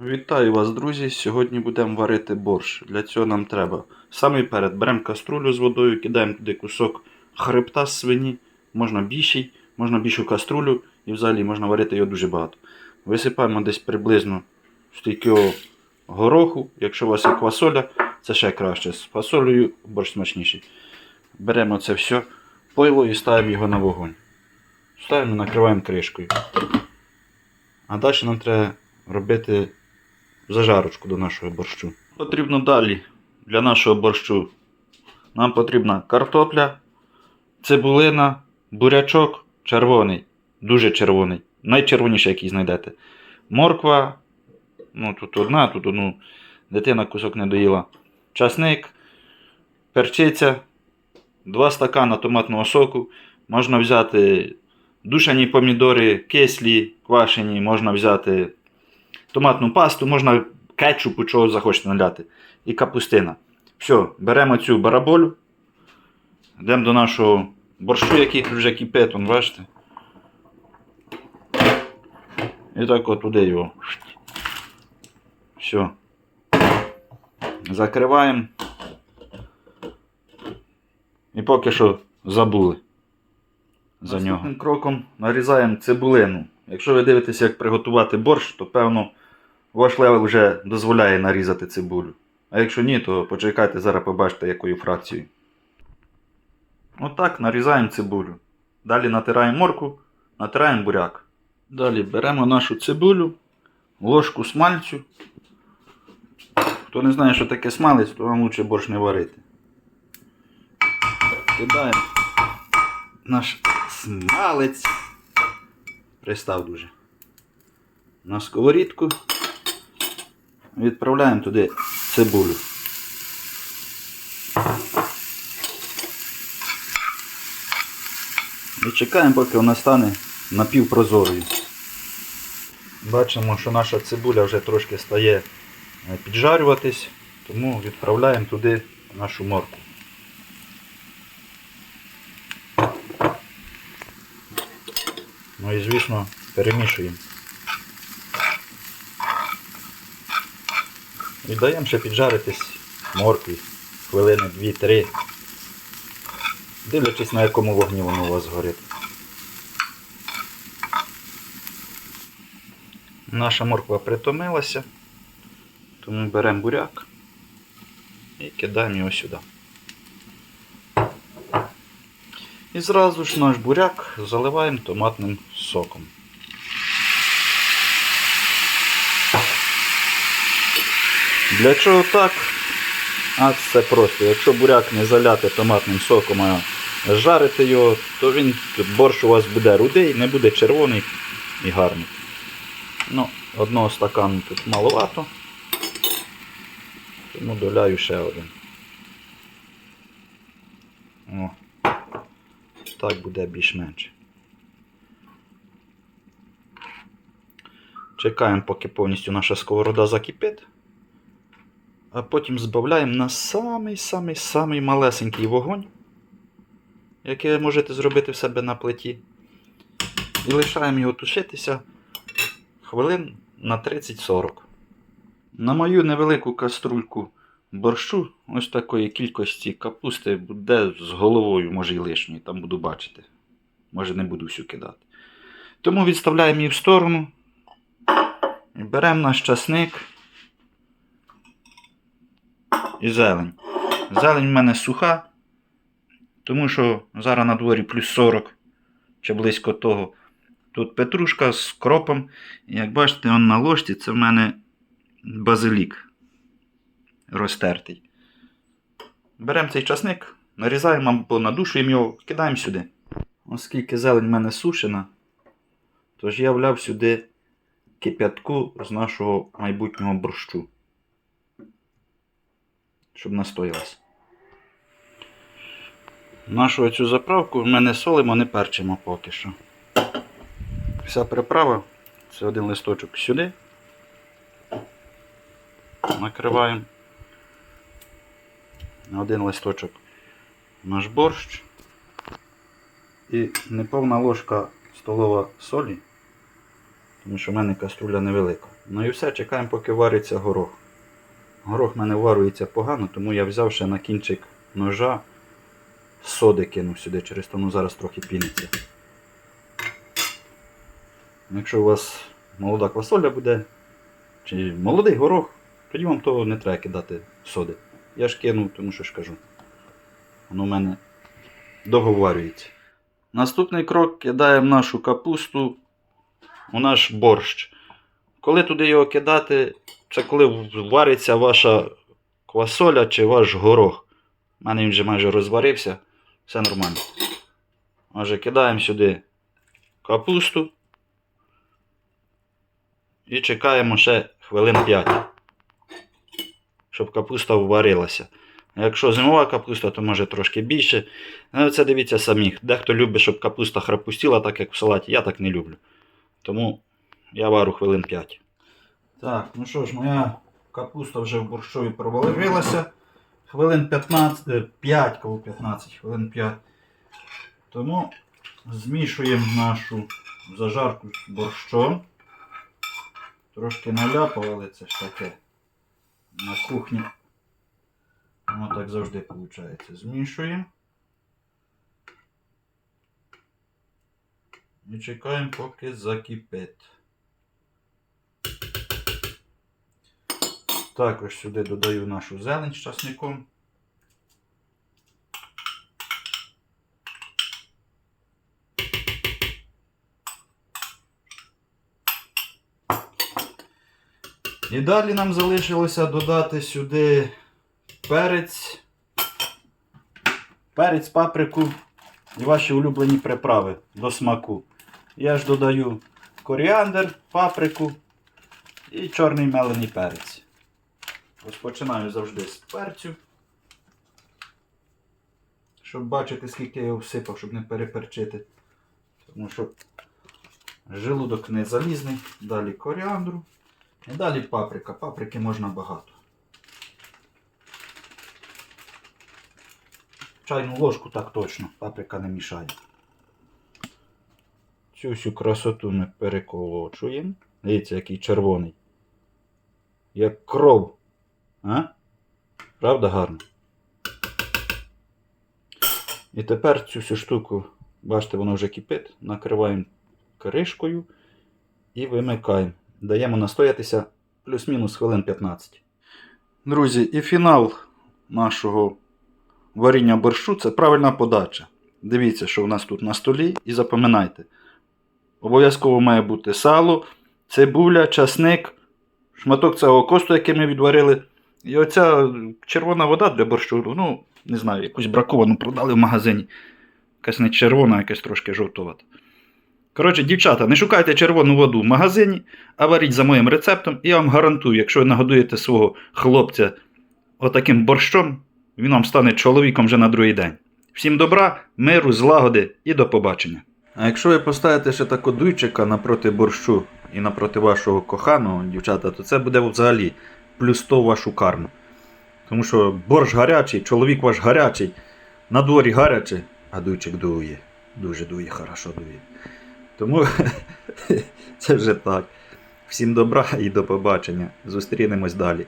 Вітаю вас, друзі! Сьогодні будемо варити борщ. Для цього нам треба. Саме перед беремо каструлю з водою, кидаємо туди кусок хребта з свині, можна більший, можна більшу каструлю і взагалі можна варити його дуже багато. Висипаємо десь приблизно стільки гороху. Якщо у вас є квасоля, це ще краще. З фасолею борщ смачніший. Беремо це все пойло і ставимо його на вогонь. Ставимо, накриваємо кришкою. А далі нам треба робити зажарочку до нашого борщу. Потрібно далі для нашого борщу. Нам потрібна картопля, цибулина, бурячок червоний, дуже червоний, найчервоніший, який знайдете. Морква, ну тут одна, тут одну дитина кусок не доїла. Часник, перчиця, 2 стакана томатного соку. Можна взяти душані помідори, кислі, квашені, можна взяти томатну пасту, можна кетчупу, чого захочете наляти. І капустина. Все, беремо цю бараболю. Йдемо до нашого борщу, який вже кипить, он, бачите. І так от туди його. Все. Закриваємо. І поки що забули за нього. Наступним кроком нарізаємо цибулину. Якщо ви дивитеся, як приготувати борщ, то певно ваш левел вже дозволяє нарізати цибулю. А якщо ні, то почекайте, зараз побачите, якою фракцією. Отак нарізаємо цибулю. Далі натираємо морку, натираємо буряк. Далі беремо нашу цибулю, ложку смальцю. Хто не знає, що таке смалець, то вам лучше борщ не варити. Кидаємо наш смалець. Пристав дуже. На сковорідку. Відправляємо туди цибулю. І чекаємо, поки вона стане напівпрозорою. Бачимо, що наша цибуля вже трошки стає е, піджарюватись, тому відправляємо туди нашу морку. Ну і звісно перемішуємо. І даємо ще піджаритись моркві хвилини 2-3. Дивлячись на якому вогні воно у вас горить. Наша морква притомилася, тому беремо буряк і кидаємо його сюди. І зразу ж наш буряк заливаємо томатним соком. Для чого так? А це просто. Якщо буряк не заляти томатним соком, а жарити його, то він борщ у вас буде рудий, не буде червоний і гарний. Ну, одного стакану тут маловато, тому доляю ще один. О, так буде більш-менш. Чекаємо, поки повністю наша сковорода закипить. А потім збавляємо на самий-самий-самий малесенький вогонь, який можете зробити в себе на плиті. І лишаємо його тушитися хвилин на 30-40. На мою невелику каструльку борщу ось такої кількості капусти буде з головою, може і лишньої, там буду бачити. Може не буду всю кидати. Тому відставляємо її в сторону. І беремо наш часник і зелень. Зелень в мене суха, тому що зараз на дворі плюс 40 чи близько того. Тут петрушка з кропом. Як бачите, он на ложці це в мене базилік розтертий. Беремо цей часник, нарізаємо або надушуємо його, кидаємо сюди. Оскільки зелень в мене сушена, тож я вляв сюди кип'ятку з нашого майбутнього борщу щоб настоялась. Нашу цю заправку ми не солимо, не перчимо поки що. Вся приправа це один листочок сюди. Накриваємо. Один листочок наш борщ. І неповна ложка столова солі. Тому що в мене каструля невелика. Ну і все, чекаємо, поки вариться горох. Горох мене варюється погано, тому я взяв ще на кінчик ножа соди кинув сюди, через то ну зараз трохи піниться. Якщо у вас молода квасоля буде, чи молодий горох, тоді вам того не треба кидати соди. Я ж кинув, тому що ж кажу. Воно в мене договарюється. Наступний крок кидаємо нашу капусту у наш борщ. Коли туди його кидати, це коли вариться ваша квасоля чи ваш горох. У мене він вже майже розварився, все нормально. Отже, кидаємо сюди капусту і чекаємо ще хвилин 5, щоб капуста вварилася. Якщо зимова капуста, то може трошки більше. Ну, це дивіться самі. Дехто любить, щоб капуста храпустіла, так як в салаті. Я так не люблю. Тому я вару хвилин 5. Так, ну що ж, моя капуста вже в борщові провалилася. Хвилин 15, е, 5, коли 15, хвилин 5. Тому змішуємо нашу зажарку з борщом. Трошки наляпав, але це ж таке на кухні. Воно так завжди виходить. Змішуємо. І чекаємо, поки закипить. Також сюди додаю нашу зелень з часником. І далі нам залишилося додати сюди перець, перець, паприку і ваші улюблені приправи до смаку. Я ж додаю коріандр, паприку і чорний мелений перець. Розпочинаю завжди з перцю. Щоб бачити, скільки я його всипав, щоб не переперчити. Тому що желудок не залізний. Далі коріандру. І далі паприка. Паприки можна багато. Чайну ложку так точно, паприка не мішає. Цю всю красоту ми переколочуємо. Дивіться, який червоний. Як кров. А? Правда гарно? І тепер цю всю штуку, бачите, воно вже кипить, накриваємо кришкою і вимикаємо. Даємо настоятися плюс-мінус хвилин 15. Друзі, і фінал нашого варіння борщу це правильна подача. Дивіться, що у нас тут на столі, і запам'ятайте. Обов'язково має бути сало, цибуля, часник, шматок цього косту, який ми відварили. І оця червона вода для борщу, ну, не знаю, якусь браковану продали в магазині. Якась не червона, якась трошки жовтувата. Коротше, дівчата, не шукайте червону воду в магазині, а варіть за моїм рецептом, і я вам гарантую, якщо ви нагодуєте свого хлопця отаким борщом, він вам стане чоловіком вже на другий день. Всім добра, миру, злагоди і до побачення. А якщо ви поставите ще таку дуйчика напроти борщу і напроти вашого коханого, дівчата, то це буде взагалі плюс 100 вашу карму. Тому що борщ гарячий, чоловік ваш гарячий, на дворі гаряче, а дуйчик дує. Дуже дує, хорошо дує. Тому це вже так. Всім добра і до побачення. Зустрінемось далі.